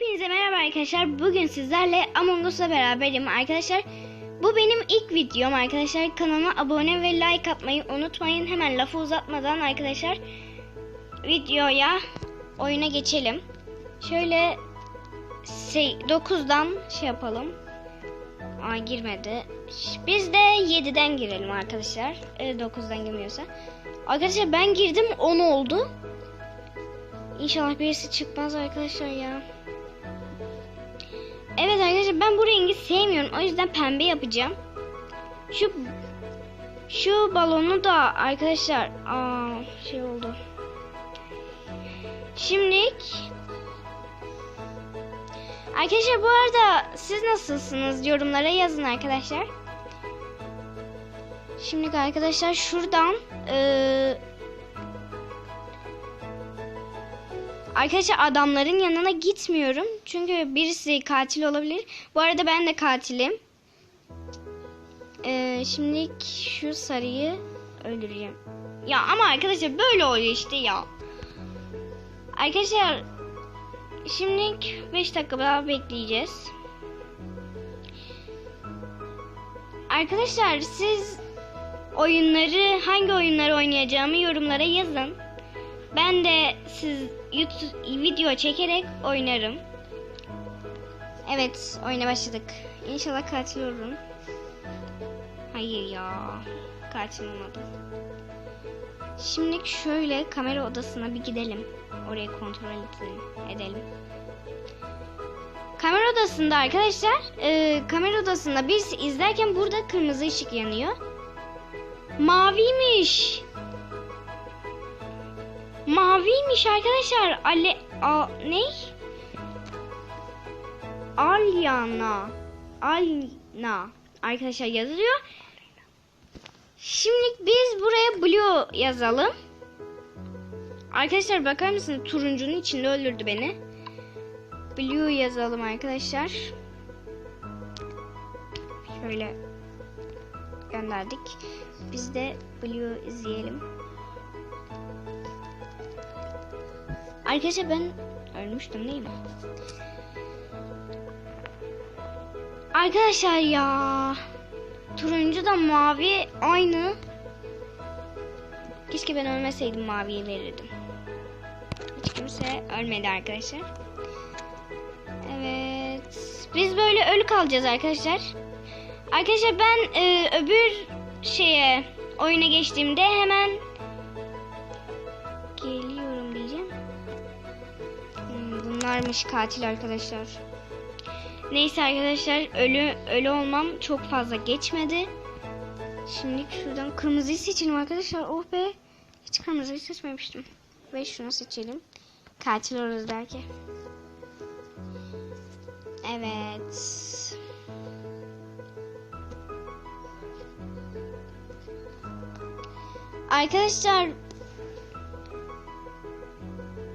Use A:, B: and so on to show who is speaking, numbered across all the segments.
A: Hepinize merhaba arkadaşlar. Bugün sizlerle Among Us'la beraberim arkadaşlar. Bu benim ilk videom arkadaşlar. Kanalıma abone ve like atmayı unutmayın. Hemen lafı uzatmadan arkadaşlar videoya oyuna geçelim. Şöyle şey, 9'dan şey yapalım. Aa girmedi. Biz de 7'den girelim arkadaşlar. E, 9'dan girmiyorsa. Arkadaşlar ben girdim 10 oldu. İnşallah birisi çıkmaz arkadaşlar ya. Evet arkadaşlar ben bu rengi sevmiyorum. O yüzden pembe yapacağım. Şu şu balonu da arkadaşlar aa şey oldu. Şimdilik Arkadaşlar bu arada siz nasılsınız? Yorumlara yazın arkadaşlar. Şimdi arkadaşlar şuradan eee Arkadaşlar adamların yanına gitmiyorum. Çünkü birisi katil olabilir. Bu arada ben de katilim. Ee, şimdi şu sarıyı öldüreceğim. Ya ama arkadaşlar böyle oluyor işte ya. Arkadaşlar şimdi 5 dakika daha bekleyeceğiz. Arkadaşlar siz oyunları hangi oyunları oynayacağımı yorumlara yazın. Ben de siz YouTube video çekerek oynarım. Evet, oyuna başladık. İnşallah katil. Hayır ya. Katil. Şimdi şöyle kamera odasına bir gidelim. Orayı kontrol edelim. edelim. Kamera odasında arkadaşlar, e, kamera odasında birisi izlerken burada kırmızı ışık yanıyor. Maviymiş. Maviymiş arkadaşlar. Ale a, ne? Alyana. Alna. Arkadaşlar yazılıyor. Şimdi biz buraya blue yazalım. Arkadaşlar bakar mısınız? Turuncunun içinde öldürdü beni. Blue yazalım arkadaşlar. Şöyle gönderdik. Biz de blue izleyelim. Arkadaşlar ben ölmüştüm değil mi? Arkadaşlar ya. Turuncu da mavi aynı. Keşke ben ölmeseydim maviye verirdim. Hiç kimse ölmedi arkadaşlar. Evet. Biz böyle ölü kalacağız arkadaşlar. Arkadaşlar ben e, öbür şeye oyuna geçtiğimde hemen Bunlarmış katil arkadaşlar. Neyse arkadaşlar ölü ölü olmam çok fazla geçmedi. Şimdi şuradan kırmızıyı seçelim arkadaşlar. Oh be. Hiç kırmızıyı seçmemiştim. Ve şunu seçelim. Katil oluruz belki. Evet. Arkadaşlar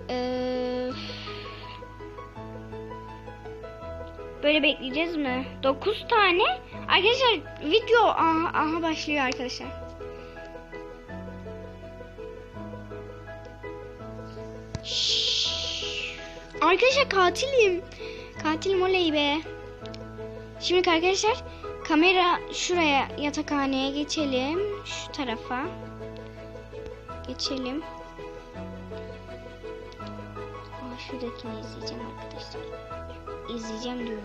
A: Ee, böyle bekleyeceğiz mi? 9 tane. Arkadaşlar video aha, aha başlıyor arkadaşlar. Şşş. Arkadaşlar katilim. Katilim oley be. Şimdi arkadaşlar kamera şuraya yatakhaneye geçelim. Şu tarafa. Geçelim. Aa, şuradakini izleyeceğim arkadaşlar. İzleyeceğim diyorum.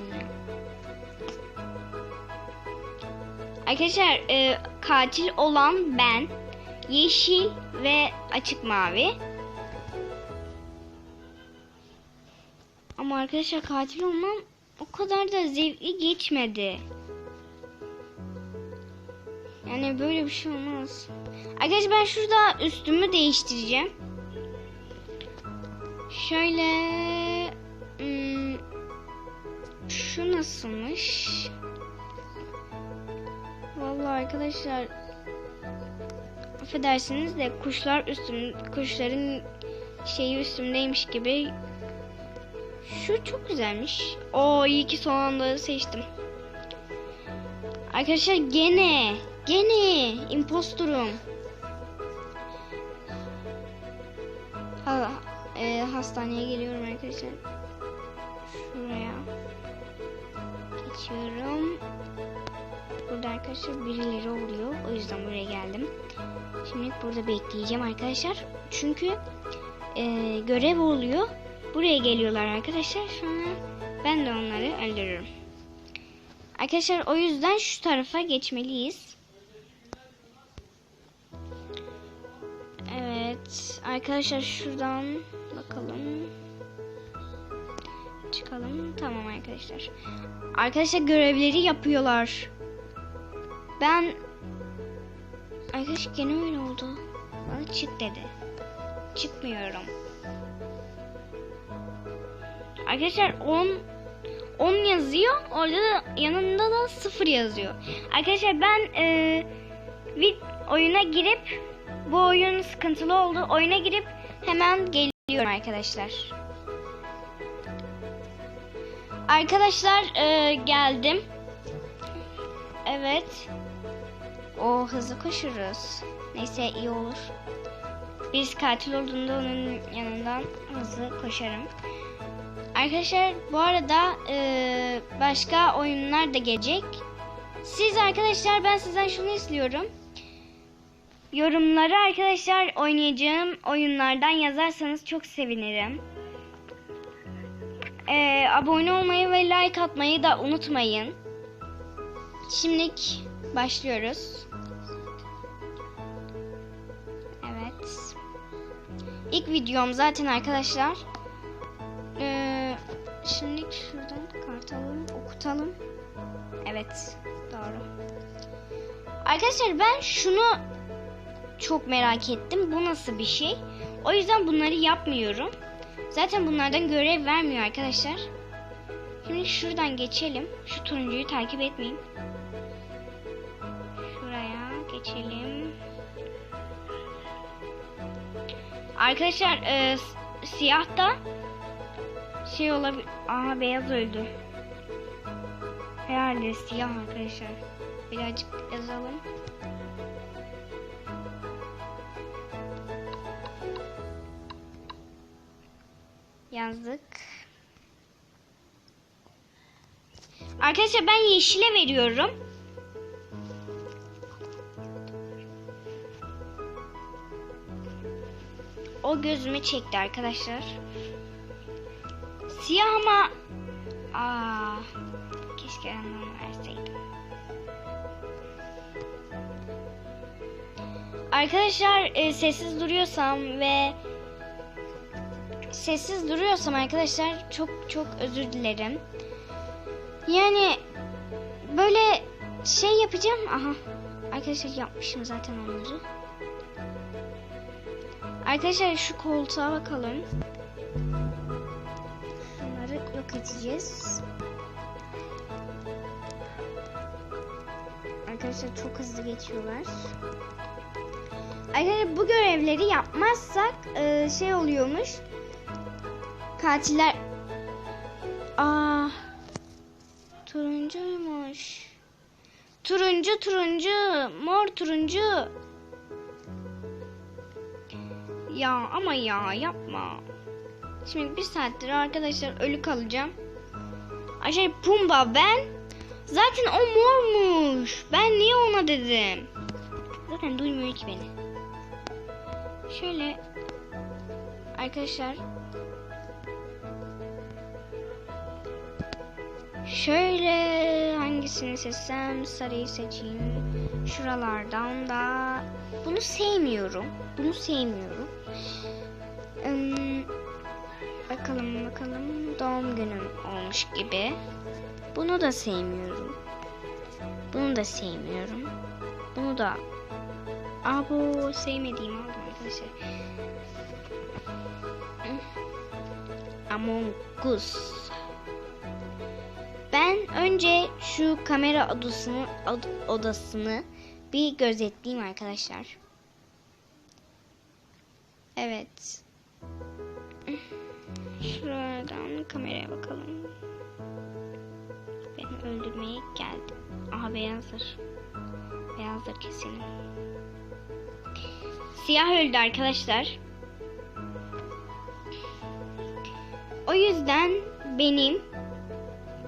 A: Arkadaşlar e, katil olan ben. Yeşil ve açık mavi. Ama arkadaşlar katil olmam o kadar da zevkli geçmedi. Yani böyle bir şey olmaz. Arkadaşlar ben şurada üstümü değiştireceğim. Şöyle şu nasılmış? Vallahi arkadaşlar affedersiniz de kuşlar üstüm kuşların şeyi üstümdeymiş gibi. Şu çok güzelmiş. O iyi ki son anda seçtim. Arkadaşlar gene gene impostorum. Ha, e, hastaneye geliyorum arkadaşlar. Şu Geçiyorum. Burada arkadaşlar birileri oluyor. O yüzden buraya geldim. Şimdi burada bekleyeceğim arkadaşlar. Çünkü e, görev oluyor. Buraya geliyorlar arkadaşlar. Sonra ben de onları öldürürüm. Arkadaşlar o yüzden şu tarafa geçmeliyiz. Evet. Arkadaşlar şuradan bakalım. Çıkalım. Tamam arkadaşlar. Arkadaşlar görevleri yapıyorlar. Ben Arkadaşlar gene öyle oldu. Bana çık dedi. Çıkmıyorum. Arkadaşlar 10 10 yazıyor. Orada da yanında da 0 yazıyor. Arkadaşlar ben e, bir oyuna girip bu oyun sıkıntılı oldu. Oyuna girip hemen geliyorum arkadaşlar. Arkadaşlar e, geldim. Evet. O hızlı koşuruz. Neyse iyi olur. Biz katil olduğunda onun yanından hızlı koşarım. Arkadaşlar bu arada e, başka oyunlar da gelecek. Siz arkadaşlar ben sizden şunu istiyorum. Yorumları arkadaşlar oynayacağım oyunlardan yazarsanız çok sevinirim. E, abone olmayı ve like atmayı da unutmayın. Şimdilik başlıyoruz. Evet. İlk videom zaten arkadaşlar. Ee, şimdi şuradan kart alalım, okutalım. Evet, doğru. Arkadaşlar ben şunu çok merak ettim. Bu nasıl bir şey? O yüzden bunları yapmıyorum. Zaten bunlardan görev vermiyor arkadaşlar. Şimdi şuradan geçelim. Şu turuncuyu takip etmeyin. Şuraya geçelim. Arkadaşlar e, siyah şey olabilir. Aha beyaz öldü. Herhalde siyah arkadaşlar. Birazcık yazalım. Yazdık. Arkadaşlar ben yeşile veriyorum. O gözümü çekti arkadaşlar. Siyah ama Aa, keşke yandan verseydim. Arkadaşlar e, sessiz duruyorsam ve sessiz duruyorsam arkadaşlar çok çok özür dilerim. Yani böyle şey yapacağım. Aha. Arkadaşlar yapmışım zaten onları. Arkadaşlar şu koltuğa bakalım. Bunları yok edeceğiz. Arkadaşlar çok hızlı geçiyorlar. Arkadaşlar bu görevleri yapmazsak e, şey oluyormuş. Katiller Aa turuncuymuş. Turuncu turuncu, mor turuncu. Ya ama ya yapma. Şimdi bir saattir arkadaşlar ölü kalacağım. Ayşe Pumba ben. Zaten o mormuş. Ben niye ona dedim? Zaten duymuyor ki beni. Şöyle arkadaşlar Şöyle hangisini seçsem sarıyı seçeyim. Şuralardan da bunu sevmiyorum. Bunu sevmiyorum. Hmm, bakalım bakalım doğum günüm olmuş gibi. Bunu da sevmiyorum. Bunu da sevmiyorum. Bunu da Aa bu sevmediğim aldım arkadaşlar. Among Us. Ben önce şu kamera odasını od- odasını bir gözetleyeyim arkadaşlar. Evet. Şuradan kameraya bakalım. Beni öldürmeye geldi. Aha beyazdır. Beyazdır kesin. Siyah öldü arkadaşlar. O yüzden benim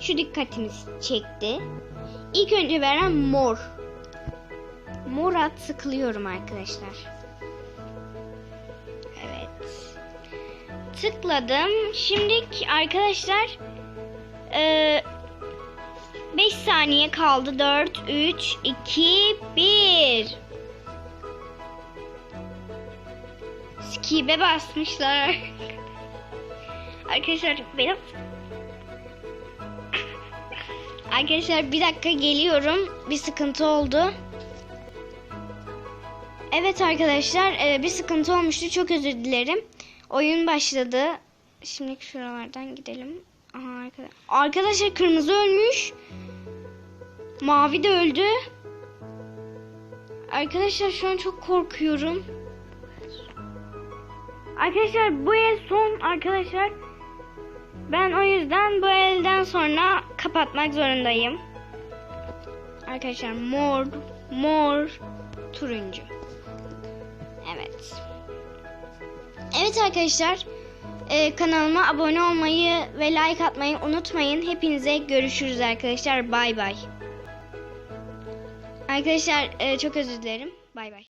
A: şu dikkatimizi çekti. İlk önce veren mor. Mora tıklıyorum arkadaşlar. Evet. Tıkladım. Şimdi arkadaşlar 5 saniye kaldı. 4, 3, 2, 1. Skibe basmışlar. Arkadaşlar benim Arkadaşlar bir dakika geliyorum. Bir sıkıntı oldu. Evet arkadaşlar e, bir sıkıntı olmuştu. Çok özür dilerim. Oyun başladı. Şimdi şuralardan gidelim. Aha, arkadaşlar. arkadaşlar kırmızı ölmüş. Mavi de öldü. Arkadaşlar şu an çok korkuyorum. Arkadaşlar bu el son arkadaşlar. Ben o yüzden bu elden sonra kapatmak zorundayım. Arkadaşlar mor, mor, turuncu. Evet. Evet arkadaşlar. e, kanalıma abone olmayı ve like atmayı unutmayın. Hepinize görüşürüz arkadaşlar. Bay bay. Arkadaşlar e, çok özür dilerim. Bay bay.